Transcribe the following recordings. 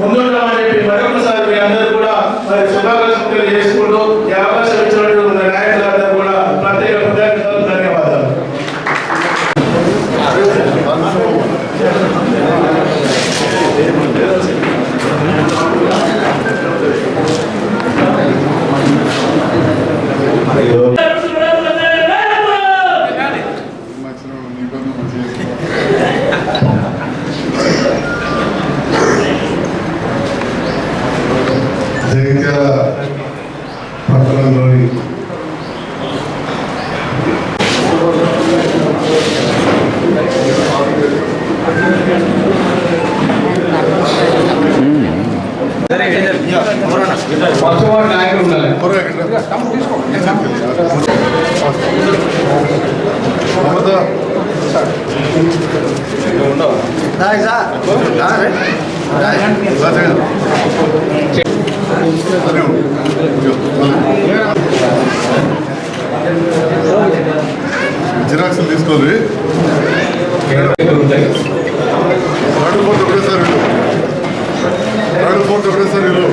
법률 xerox తీసుకోవాలి. ఉంటాయి రెండు ఫోటో ఒకటేసారి ఇల్లు రెండు ఫోటో ఒకటేసారి ఇల్లు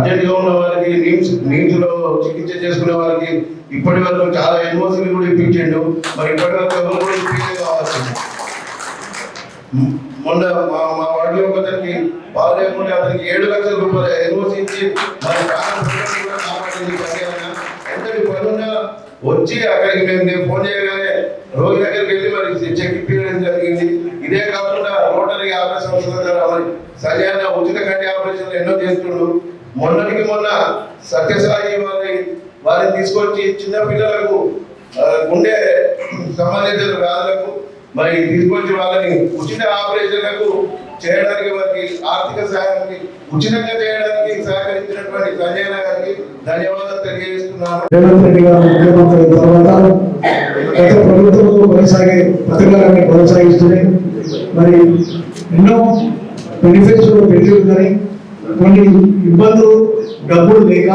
అర్జెంట్గా ఉన్న వారికి నీమ్స్ నీమ్స్లో చికిత్స చేసుకునే వారికి ఇప్పటి వరకు చాలా ఎన్ఓసీలు కూడా ఇప్పించిండు. మరి ఇప్పటి వరకు ఎవరు కూడా ఇప్పించే కావచ్చు మొన్న మా మా వాడిలో ఒకరికి బాగా లేకుండా అతనికి ఏడు లక్షల రూపాయలు ఎన్ఓసీ ఇచ్చి మరి ప్రాణం పోయినట్టు ఎంతటి పనున్నా వచ్చి అక్కడికి మేము నేను ఫోన్ చేయగానే రోగి దగ్గరికి వెళ్ళి మరి చెక్ ఇప్పించడం జరిగింది. ఇదే కాకుండా రోటరీ ఆపరేషన్ సంస్థ ద్వారా మరి సరైన ఉచిత కంటి ఆపరేషన్లు ఎన్నో చేస్తుండ్రు మొన్నటికి మొన్న సత్యసాయి వారి వారిని తీసుకొచ్చి చిన్న పిల్లలకు ఆ, గుండె సంబంధించిన వ్యాధులకు మరి తీసుకొచ్చి వాళ్ళని ఉచిత ఆపరేషన్లకు చేయడానికి వారికి ఆర్థిక సహాయానికి ఉచితంగా చేయడానికి సహకరించినటువంటి సంజయ్ గారికి ధన్యవాదాలు తెలియజేస్తున్నాను. రేవంత్ రెడ్డి గారు ముఖ్యమంత్రి తర్వాత గత ప్రభుత్వంలో కొనసాగే పథకాలన్నీ కొనసాగిస్తున్నాయి. మరి ఎన్నో బెనిఫిట్స్ పెట్టింది కొన్ని ఇబ్బందులు డబ్బులు లేక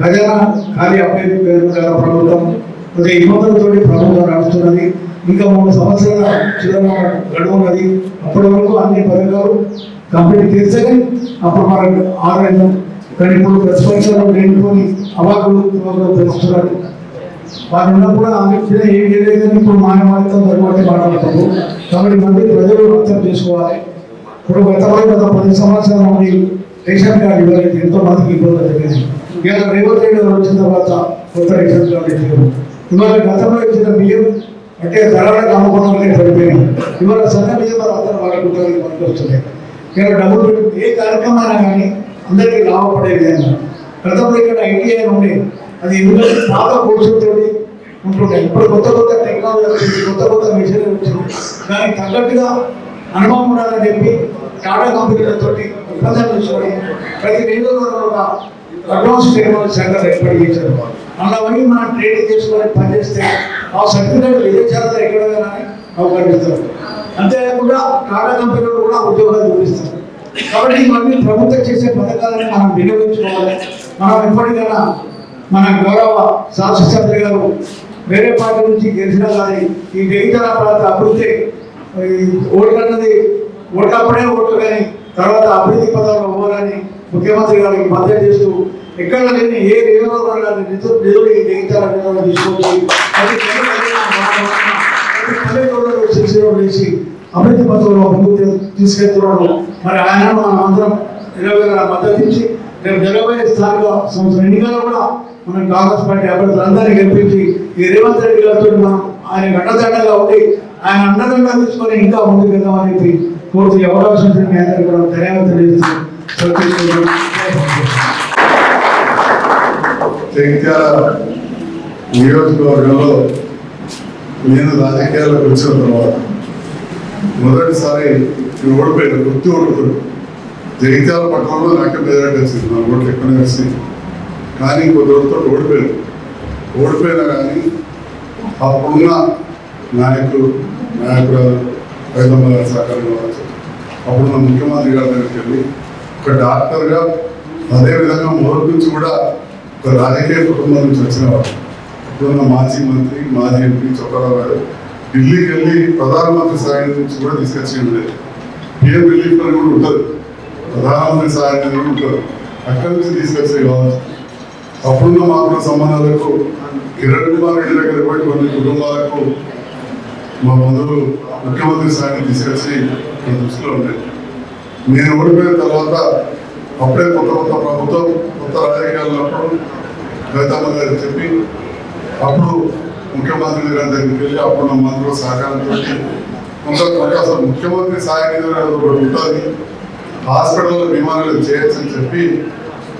ఖజానా ఖాళీ అప్పటి గల ప్రభుత్వం కొద్దిగా ఇబ్బందులతో ప్రభుత్వం నడుస్తున్నది. ఇంకా మూడు సంవత్సరాల చిన్న గడువు ఉన్నది అప్పటి వరకు అన్ని పథకాలు కంప్లీట్ చేస్తే అప్పుడు మనకు ఆదాయం కానీ ఇప్పుడు ప్రతిపక్షాలు లేనిపోయి అవాకులు తెలుస్తున్నారు వారు ఉన్నప్పుడు ఆమె ఏం చేయలేదని ఇప్పుడు మానవాళితో తరువాత మాట్లాడతారు కాబట్టి మంది ప్రజలు అర్థం చేసుకోవాలి. ఇప్పుడు గతంలో గత పది సంవత్సరాల నుండి రేషన్ కార్డు ఇవ్వలేదు ఎంతో మందికి ఇబ్బంది జరిగింది ఇవాళ రేవంత్ రెడ్డి గారు వచ్చిన తర్వాత కొత్త రేషన్ కార్డు ఇచ్చారు ఇవాళ గతంలో ఇచ్చిన బియ్యం అంటే ధరలకు అమ్ముకోవడానికి పడిపోయినాయి ఇవాళ సన్న బియ్యం మరి అందరూ వాడుకుంటానికి మనకు వస్తున్నాయి. ఇక్కడ డబ్బులు పెట్టి ఏ కార్యక్రమం కానీ అందరికీ లాభపడే విధంగా. గతంలో ఇక్కడ ఐటీఐ ఉండే అది ఎందుకంటే పాత కోర్సులతో ఉంటుండే. ఇప్పుడు కొత్త కొత్త టెక్నాలజీ వచ్చింది కొత్త కొత్త మిషన్ వచ్చింది. దానికి తగ్గట్టుగా అనుభవం ఉండాలని చెప్పి టాటా కంపెనీలతోటి ఒప్పందాలు ప్రతి నియోజకవర్గంలో ఒక అడ్వాన్స్ టెక్నాలజీ సెంటర్ ఏర్పాటు చేశారు. అలా పోయి మనం ట్రేడింగ్ చేసుకొని పనిచేస్తే ఆ సర్టిఫికేట్ విదేశాలలో ఎక్కడ కానీ అవకాశిస్తారు అంతేకాకుండా టాటా కంపెనీలో కూడా ఉద్యోగాలు చూపిస్తారు కాబట్టి ఇవన్నీ ప్రభుత్వం చేసే పథకాలను మనం వినియోగించుకోవాలి. మనం ఎప్పటికైనా మన గౌరవ శాసనసభ్యులు గారు వేరే పార్టీ నుంచి గెలిచినా కానీ ఈ జగితల ప్రాంత అభివృద్ధి ఈ ఓట్లు అన్నది అప్పుడే ఓట్లు కానీ తర్వాత అభివృద్ధి పథకంలో పోవాలని ముఖ్యమంత్రి గారికి మద్దతు చేస్తూ ఎక్కడ లేని ఏ నియోజకవర్గాల నిధులు నిధులు ఈ జగిత్యాల నిధులు తీసుకొచ్చి పల్లెటూళ్ళలో శిక్షణ వేసి అభివృద్ధి పథకంలో ముందుకు తీసుకెళ్తున్నాడు. మరి ఆయన మనం అందరం నిలవేళ మద్దతు ఇచ్చి రేపు జరగబోయే స్థానిక సంవత్సరం ఎన్నికల్లో కూడా మనం కాంగ్రెస్ పార్టీ అభ్యర్థులందరినీ గెలిపించి ఈ రేవంత్ రెడ్డి గారితో మనం ఆయన అండదండగా ఉండి ఆయన అండదండ తీసుకొని ఇంకా ముందుకు వెళ్దామని చెప్పి పూర్తి అవకాశం మీ అందరూ కూడా ధన్యవాదాలు తెలియజేస్తూ జగిత్యాల నియోజకవర్గంలో నేను రాజకీయాలకు వచ్చిన తర్వాత మొదటిసారి ఈ ఓడిపోయిన గుర్తు ఓడిపోయాడు జగిత్యాల పట్టణంలో నాకే మెజారిటీ వచ్చింది నా ఓట్లు ఎక్కువనే వచ్చింది కానీ కొద్ది రోజులతో ఓడిపోయారు ఓడిపోయినా కానీ అప్పుడున్న నాయకులు నాయకురాలు రైతమ్మ గారి సహకారం కావచ్చు అప్పుడున్న ముఖ్యమంత్రి గారి దగ్గరికి వెళ్ళి ఒక డాక్టర్గా అదేవిధంగా మొదటి నుంచి కూడా ఒక రాజకీయ కుటుంబం నుంచి వచ్చినవాడు ఇప్పుడున్న మాజీ మంత్రి మాజీ ఎంపీ చొక్కరావు గారు ఢిల్లీకి వెళ్ళి ప్రధానమంత్రి సాయం నుంచి కూడా తీసుకొచ్చి ఉండేది పిఎం రిలీఫ్ అని కూడా ఉంటుంది ప్రధానమంత్రి సాయం అని కూడా ఉంటుంది అక్కడి నుంచి తీసుకొచ్చే కావచ్చు. అప్పుడున్న మాకున్న సంబంధాలకు కిరణ్ కుమార్ రెడ్డి దగ్గర పోయి కొన్ని కుటుంబాలకు మా బంధువులు ముఖ్యమంత్రి సార్ని తీసుకొచ్చి నా దృష్టిలో ఉండేది నేను ఓడిపోయిన తర్వాత అప్పుడే కొత్త కొత్త ప్రభుత్వం కొత్త రాజకీయాలు ఉన్నప్పుడు గౌతమ్మ గారు చెప్పి అప్పుడు ముఖ్యమంత్రి గారి దగ్గరికి వెళ్ళి అప్పుడు నా మంత్రుల సహకారంతో కొంత కొంత అసలు ముఖ్యమంత్రి సాయ ఒకటి ఉంటుంది. హాస్పిటల్లో విమానాలు చేయొచ్చు అని చెప్పి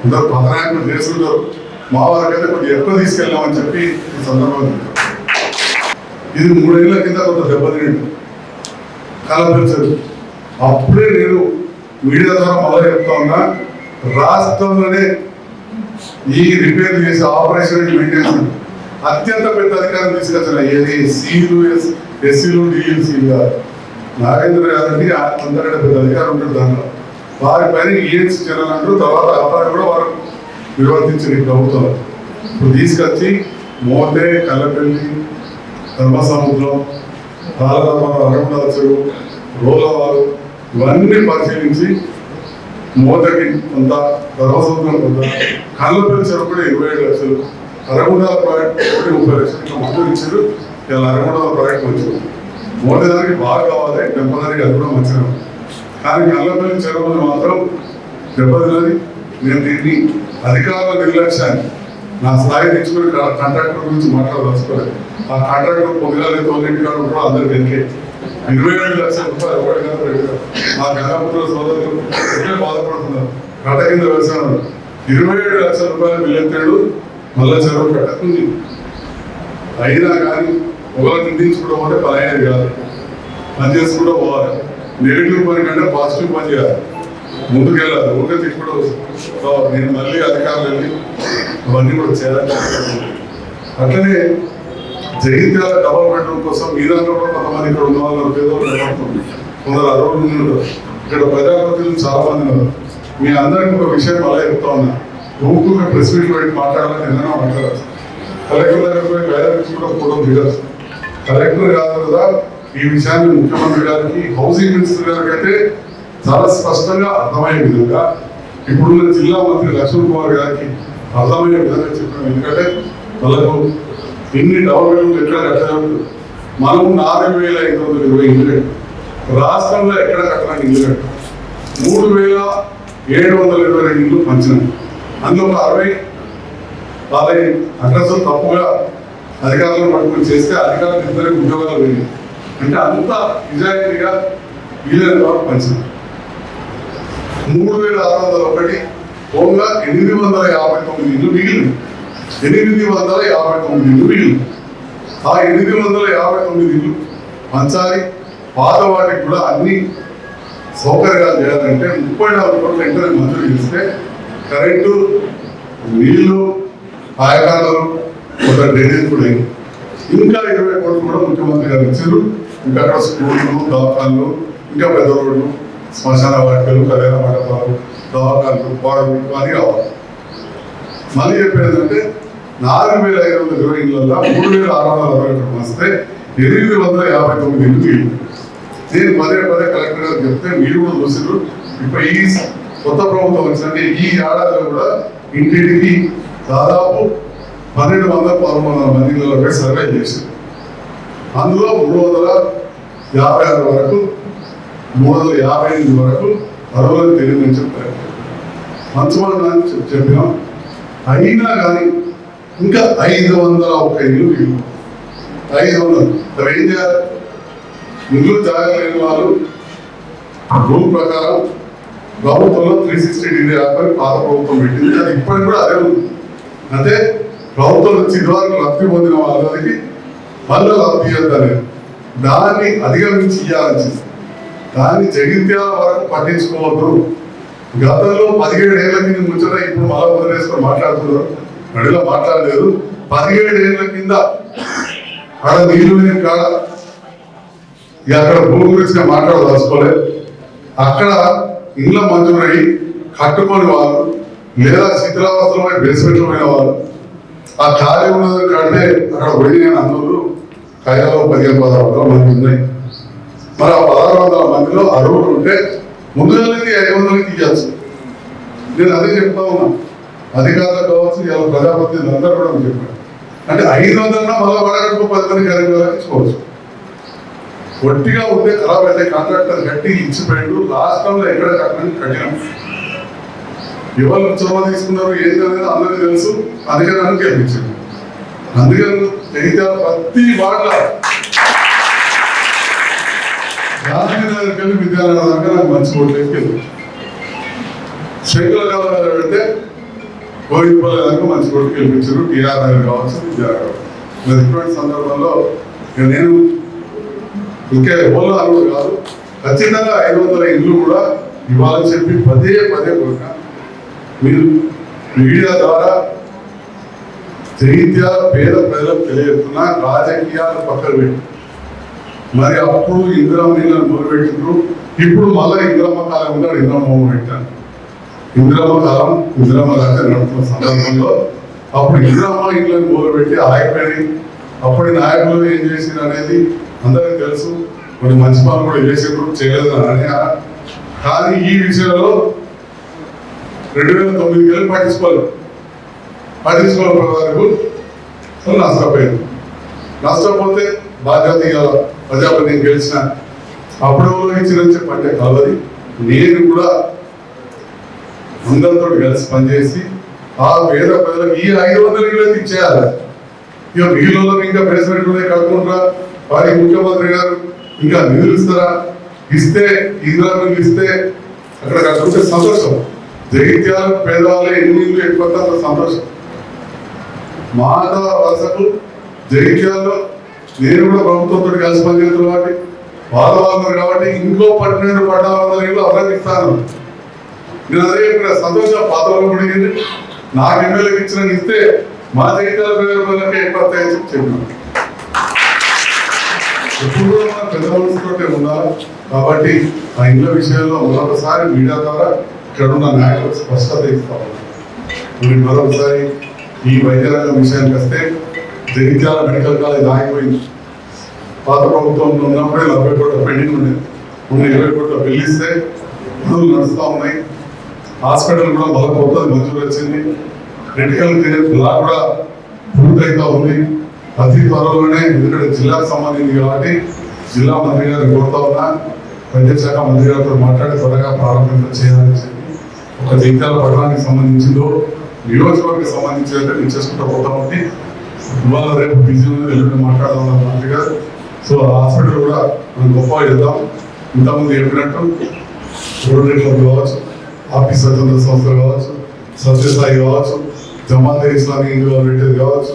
అందరూ పదనాయకులు చేసుకుంటారు. మా వారికైతే కొద్దిగా ఎక్కువ తీసుకెళ్ళామని చెప్పి ఈ సందర్భంగా ఇది మూడేళ్ళ కింద కొంత దెబ్బతిండి కలపించదు అప్పుడే నేను మీడియా ద్వారా మొదలు చెప్తా ఉన్నా రాష్ట్రంలోనే ఈ రిపేర్ చేసే ఆపరేషన్ మెయింటెనెన్స్ అత్యంత పెద్ద అధికారం తీసుకొచ్చిన ఏది? సీలు ఎస్సీలు డిఎల్సీలు కాదు. నాగేంద్ర గారికి అంతకంటే పెద్ద అధికారం ఉంటుంది దాంట్లో. వారి పైన ఈఎన్స్ చేయాలంటారు తర్వాత అబ్బాయి కూడా వారు నిర్వర్తించిన ఈ ప్రభుత్వం. ఇప్పుడు తీసుకొచ్చి మోతే కల్లపల్లి ధర్మసముద్రం రాలరామారావు అరవిందాల చెరువు రోలవారు ఇవన్నీ పరిశీలించి మోతకి కొంత ధర్మసముద్రం కొంత కళ్ళపల్లి చెరువు కూడా ఇరవై ఏడు లక్షలు. అరగుండాల ప్రాజెక్ట్ ఒకటి ముప్పై లక్షలు ఇట్లా మొత్తం ఇచ్చారు. ఇలా అరగుండాల ప్రాజెక్ట్ మంచిది మోదీదానికి బాగా కావాలి టెంపరీ అది కూడా మంచిగా కానీ కళ్ళపల్లి చెరువులు మాత్రం దెబ్బతిన్నది. నేను దీన్ని అధికారుల నిర్లక్ష్యాన్ని నా స్థాయి తెచ్చుకుని కాంట్రాక్టర్ గురించి మాట్లాడదలుచుకోలేదు. ఆ కాంట్రాక్టర్ పొందగాలి తోలింటి కాదు కూడా అందరికి ఎన్నికే ఇరవై ఏడు లక్షల రూపాయలు ఒకటి కాదు రెండు కాదు. మా గంగాపుత్ర సోదరులు ఎట్లే బాధపడుతున్నారు? కట్ట కింద వ్యవసాయం ఇరవై ఏడు లక్షల రూపాయలు మిల్లెత్తాడు మళ్ళా చెరువు కట్టకుంది. అయినా కానీ ఒకరు నిందించుకోవడం అంటే పదహైదు కాదు. పని చేసుకుంటూ పోవాలి. నెగిటివ్ పని కంటే పాజిటివ్ పని చేయాలి. ముందుకెళ్ళాలి ఊరికే ఇప్పుడు నేను మళ్ళీ అధికారులు వెళ్ళి అవన్నీ కూడా చేయాలి అట్లనే జగిత్యాల డబల్ బెడ్రూమ్ కోసం మీ దాంట్లో కూడా కొంతమంది ఇక్కడ ఉన్న వాళ్ళు ఏదో నిలబడుతుంది కొందరు అరవై మంది ఉన్నారు. ఇక్కడ ప్రజాప్రతినిధులు చాలా మంది ఉన్నారు. మీ అందరికీ ఒక విషయం అలా చెప్తా ఉన్నా. ఊరుకున్న ప్రెస్ మీట్ పెట్టి మాట్లాడాలని ఏదైనా మాట్లాడాలి కలెక్టర్ దగ్గర పోయి కూడా ఫోటో దిగారు. కలెక్టర్ కాదు కదా ఈ విషయాన్ని ముఖ్యమంత్రి గారికి హౌసింగ్ మినిస్టర్ గారికి అయితే చాలా స్పష్టంగా అర్థమయ్యే విధంగా ఇప్పుడున్న జిల్లా మంత్రి లక్ష్మణ్ కుమార్ గారికి అర్థమయ్యే విధంగా చెప్పాను ఎందుకంటే వాళ్ళకు ఎన్ని డెవలప్మెంట్ ఎక్కడ కట్టడం మనం నాలుగు వేల ఐదు వందల ఇరవై ఇల్లు రాష్ట్రంలో ఎక్కడ కట్టడానికి ఇల్లు కట్టాం. మూడు వేల ఏడు వందల ఇరవై రెండు ఇల్లు పంచినాం. అందులో ఒక అరవై వాళ్ళ అడ్రస్ తప్పుగా అధికారులను పట్టుకుని చేస్తే అధికారులు ఇద్దరికి ఉద్యోగాలు పోయినాయి. అంటే అంత నిజాయితీగా వీలైన వరకు పంచింది మూడు వేల ఆరు వందల ఒకటి పోగా ఎనిమిది వందల యాభై తొమ్మిది ఇల్లు మిగిలి ఎనిమిది వందల యాభై తొమ్మిది ఇల్లు మిగిలి ఆ ఎనిమిది వందల యాభై తొమ్మిది ఇల్లు పంచాలి పాత వాటికి కూడా అన్ని సౌకర్యాలు చేయాలంటే ముప్పై నాలుగు కోట్ల వెంటనే మంజూరు చేస్తే కరెంటు నీళ్ళు ఆయకాలు ఒక డ్రైనేజ్ కూడా అయింది. ఇంకా ఇరవై కోట్లు కూడా ముఖ్యమంత్రి గారు ఇచ్చారు ఇంకా అక్కడ స్కూళ్ళు దాఖాలు ఇంకా పెద్ద రోడ్లు. శ్మశాన వాటికలు కళ్యాణ మండపాలు దవాఖాన్లు పాడలు అని రావాలి. మళ్ళీ చెప్పేదంటే నాలుగు వేల ఐదు వందల ఇరవై ఇళ్ళల్లో మూడు వేల ఆరు వందల అరవై ఒకటి వస్తే ఎనిమిది వందల యాభై తొమ్మిది ఇల్లు నేను పదే పదే కలెక్టర్ గారు చెప్తే మీరు కూడా చూసారు ఇప్పుడు ఈ కొత్త ప్రభుత్వం వచ్చినట్టు ఈ ఏడాదిలో కూడా ఇంటింటికి దాదాపు పన్నెండు వందల పదమూడు వందల మందిలోకి సర్వే చేశారు. అందులో మూడు వందల యాభై ఆరు వరకు మూడు వందల యాభై ఎనిమిది వరకు అరవై తెలియదని చెప్పారు. మంచమని చెప్పినాం. అయినా కానీ ఇంకా ఐదు వందల ఒక ఇల్లు ఐదు వందలు. అవి ఏం చేయాలి? ఇల్లు తాగలేని వాళ్ళు రూల్ ప్రకారం ప్రభుత్వంలో త్రీ సిక్స్టీ డిగ్రీ ఆపై పాత ప్రభుత్వం పెట్టింది. అది ఇప్పటికి కూడా అదే ఉంది. అంటే ప్రభుత్వం నుంచి ఇదివరకు లబ్ధి పొందిన వాళ్ళకి మళ్ళీ లబ్ధి చేద్దాం దాన్ని అధిగమించి ఇవ్వాలని దాన్ని జగిత్యాల వరకు పట్టించుకోవద్దు. గతంలో పదిహేడు ఏళ్ళ కింద ముచ్చట ఇప్పుడు మళ్ళా వదిలేసుకొని మాట్లాడుతున్నారు. నడిలో మాట్లాడలేదు. పదిహేడు ఏళ్ళ కింద అక్కడ నీళ్ళు లేని కాడ ఇక అక్కడ భూమి గురించి మాట్లాడదలుచుకోలేదు అక్కడ ఇళ్ళ మంజూరై కట్టుకొని వాళ్ళు లేదా శిథిలావస్థలపై బేస్మెంట్ పోయిన వాళ్ళు ఆ ఖాళీ ఉన్నది కంటే అక్కడ పోయి నేను అందరూ కయ్యాలో పదిహేను పదహారు మంది ఉన్నాయి. మరి ఆ పదహారు వందల మందిలో అర్హులు ఉంటే ముందుగానే ఐదు వందలకి ఇవ్వాల్సి నేను అదే చెప్తా ఉన్నా. అధికారులు కావచ్చు ఇలా ప్రజాప్రతినిధులు అందరూ కూడా చెప్పారు. అంటే ఐదు వందలన్నా మళ్ళీ వడగట్టుకు పది మంది కార్యక్రమాలు ఇచ్చుకోవచ్చు ఒట్టిగా ఉంటే ఖరాబ్ అయితే కాంట్రాక్టర్ కట్టి ఇచ్చిపోయాడు లాస్ట్ టైంలో ఎక్కడ కట్టడం కట్టినాం ఎవరు చొరవ తీసుకున్నారు ఏంటి అనేది అందరికీ తెలుసు. అందుకే నన్ను అందుకని జగిత్యాల ప్రతి వాళ్ళ గాంధీనగర్ వెళ్ళి దాకా నాకు మంచి ఓట్లు వెళ్ళి శంకుల కాలం పెడితే గోవిందపల్లి దాకా మంచి ఓట్లు గెలిపించారు. టీఆర్ నగర్ కావచ్చు విద్యానగర్ కావచ్చు. మరి ఇటువంటి సందర్భంలో నేను ఇంకే ఓళ్ళు అనుడు కాదు ఖచ్చితంగా ఐదు వందల ఇల్లు కూడా ఇవ్వాలని చెప్పి పదే పదే కోరిక. మీరు మీడియా ద్వారా జగిత్యాల పేద ప్రజలకు తెలియజేస్తున్న రాజకీయాలు పక్కన పెట్టి మరి అప్పుడు ఇందిరమ్మ నీళ్ళని మొదలుపెట్టిండ్రు. ఇప్పుడు మళ్ళీ ఇందిరమ్మ కాలం ఉన్నాడు ఇందిరమ్మ మొదలు పెట్టాను ఇందిరమ్మ కాలం ఇందిరమ్మ రాజ్యం నడుపుతున్న సందర్భంలో అప్పుడు ఇందిరమ్మ ఇళ్ళని మొదలుపెట్టి ఆగిపోయి అప్పటి నాయకులు ఏం చేసిండ్రు అనేది అందరికీ తెలుసు. కొన్ని మంచి పనులు కూడా చేసిండ్రు చేయలేదు అని కానీ ఈ విషయంలో రెండు వేల తొమ్మిది వేలు పట్టించుకోలేదు. పట్టించుకోవాలి వరకు నష్టపోయింది. నష్టపోతే బాధ్యత ఇవ్వాలి? ప్రజాప్రతినిధి గెలిచిన అప్పుడు ఇచ్చిన చెప్పంటే కలవది నేను కూడా అందరితో కలిసి పనిచేసి ఆ పేద ప్రజలకు ఈ ఐదు వందల ఇళ్ళు ఇచ్చేయాలి. ఇక మిగిలిన ఇంకా బేస్మెంట్ కలుపుకుంటారా వారి ముఖ్యమంత్రి గారు ఇంకా నిధులు ఇస్తారా? ఇస్తే ఇందిరా మిల్లు ఇస్తే అక్కడ కట్టుకుంటే సంతోషం. జగిత్యాల పేదవాళ్ళు ఎన్ని ఇల్లు ఎక్కువ సంతోషం. మాట వరుసకు జగిత్యాలలో నేను కూడా ప్రభుత్వంతో కలిసి పనిచేస్తున్నారు కాబట్టి వాళ్ళ వాళ్ళు కాబట్టి ఇంకో పన్నెండు పద్నాలుగు వందల ఇల్లు అందరికి నేను అదే ఇక్కడ సంతోష పాత్రలో పడింది నాకు ఎమ్మెల్యేకి ఇచ్చిన ఇస్తే మా జీవితాల ప్రయోజనాలకే ఎక్కువ చెప్తున్నాను చెప్పి ఎప్పుడు మన మనం పెద్ద మనసుతోటే ఉండాలి. కాబట్టి ఆ ఇళ్ళ విషయంలో మరొకసారి మీడియా ద్వారా ఇక్కడ ఉన్న నాయకులకు స్పష్టత ఇస్తాము. మీరు మరొకసారి ఈ వైద్య రంగం విషయానికి వస్తే జగిత్యాల మెడికల్ కాలేజ్ ఆగిపోయింది. పాత ప్రభుత్వంలో ఉన్నప్పుడే నలభై కోట్ల పెండింగ్ ఉండేది ఉన్న ఇరవై కోట్ల పెళ్ళిస్తే పనులు నడుస్తూ ఉన్నాయి. హాస్పిటల్ కూడా మళ్ళీ కొత్తది మంజూరు వచ్చింది. క్రిటికల్ కేర్ బ్లాక్ కూడా పూర్తయితా ఉంది. అతి త్వరలోనే ఎందుకంటే జిల్లాకు సంబంధించి కాబట్టి జిల్లా మంత్రి గారిని కోరుతా ఉన్నా వైద్య శాఖ మంత్రి గారితో మాట్లాడి త్వరగా ప్రారంభించ చేయాలని చెప్పి ఒక జగిత్యాల పట్టణానికి సంబంధించిందో నియోజకవర్గానికి సంబంధించి నేను పోతా ఉంది ఇవాళ రేపు బిజీ ఎల్లుండి మాట్లాడదాం మంత్రి సో ఆ హాస్పిటల్ కూడా మనం గొప్ప చేద్దాం. ఇంతకుముందు చెప్పినట్టు రోడ్డు క్లబ్ కావచ్చు ఆఫీస్ స్వతంత్ర సంస్థలు కావచ్చు సత్యసాయి కావచ్చు జమాత్ ఇస్లామీ ఇందులో పెట్టేది కావచ్చు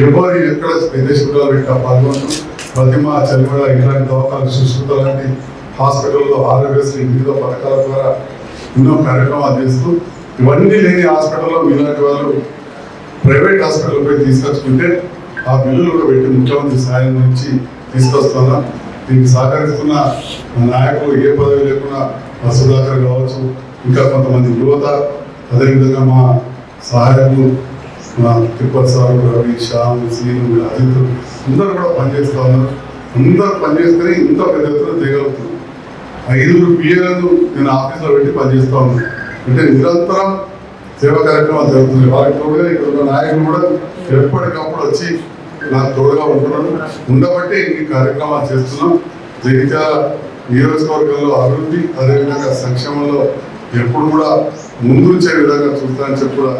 ఎవరు ఎక్కడ విదేశంలో పెట్టా పాల్గొంటూ ప్రతిమ చలిమల ఇలాంటి దవాఖాలు సుశ్రుత లాంటి హాస్పిటల్లో ఆరోగ్యశ్రీ వివిధ పథకాల ద్వారా ఎన్నో కార్యక్రమాలు చేస్తూ ఇవన్నీ లేని హాస్పిటల్లో మీలాంటి వాళ్ళు ప్రైవేట్ హాస్పిటల్ పోయి తీసుకొచ్చుకుంటే ఆ బిల్లులు కూడా పెట్టి ముఖ్యమంత్రి సాయం నుంచి తీసుకొస్తున్నా. దీనికి సహకరిస్తున్న నాయకులు ఏ పదవి లేకుండా మా సుధాకర్ కావచ్చు ఇంకా కొంతమంది యువత అదేవిధంగా మా సహాయకులు మా తిరుపతి సార్ రవి శ్యామ్ సీను వీళ్ళ అజిత్ అందరూ కూడా పనిచేస్తూ ఉన్నారు. అందరూ పనిచేస్తేనే ఇంత పెద్ద ఎత్తున చేయగలుగుతున్నారు ఐదుగురు పిఏలను నేను ఆఫీస్లో పెట్టి పనిచేస్తా ఉన్నాను. అంటే నిరంతరం సేవా కార్యక్రమాలు జరుగుతుంది. వారికి తోడుగా ఇక్కడ ఉన్న నాయకులు కూడా ఎప్పటికప్పుడు వచ్చి నాకు తోడుగా ఉంటున్నాను ఉండబట్టి ఈ కార్యక్రమాలు చేస్తున్నాం. జగిత్యాల నియోజకవర్గంలో అభివృద్ధి అదేవిధంగా సంక్షేమంలో ఎప్పుడు కూడా ముందుంచే విధంగా చూస్తానని చెప్పి కూడా